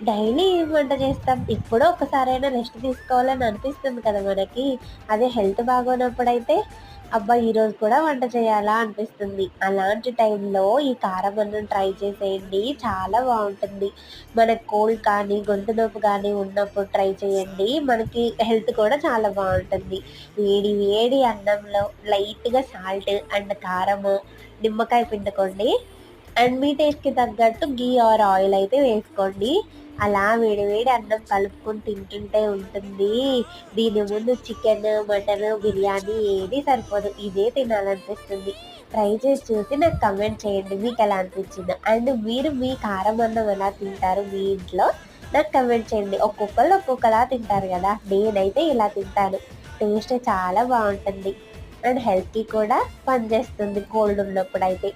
Daily వంట చేస్తాం? ఎప్పుడో ఒకసారైనా రెస్ట్ తీసుకోవాలని అనిపిస్తుంది కదా మనకి. అదే హెల్త్ బాగోనప్పుడైతే అబ్బా ఈరోజు కూడా వంట చేయాలా అనిపిస్తుంది. అలాంటి టైంలో ఈ కారం అన్నం ట్రై చేసేయండి. చాలా బాగుంటుంది. మనకు కోల్డ్ కానీ గొంతు నొప్పి కానీ ఉన్నప్పుడు ట్రై చేయండి. మనకి హెల్త్ కూడా చాలా బాగుంటుంది. వేడి వేడి అన్నంలో లైట్గా సాల్ట్ అండ్ కారము నిమ్మకాయ పిండుకోండి. అండ్ మీ టేస్ట్కి తగ్గట్టు గీ ఆర్ ఆయిల్ అయితే వేసుకోండి. అలా వేడివేడి అన్నం కలుపుకొని తింటుంటే ఉంటుంది. దీని ముందు చికెన్ మటన్ బిర్యానీ ఏది సరిపోదు. ఇదే తినాలనిపిస్తుంది. ట్రై చేసి చూసి నాకు కమెంట్ చేయండి. మీకు ఎలా అనిపించిందో. అండ్ మీరు మీ కారం అన్నం ఎలా తింటారు మీ ఇంట్లో నాకు కమెంట్ చేయండి. ఒక్కొక్కరు ఒక్కొక్కలా తింటారు కదా. నేనైతే ఇలా తింటాను. టేస్ట్ చాలా బాగుంటుంది. అండ్ హెల్త్కి కూడా పనిచేస్తుంది. కోల్డ్ ఉన్నప్పుడు అయితే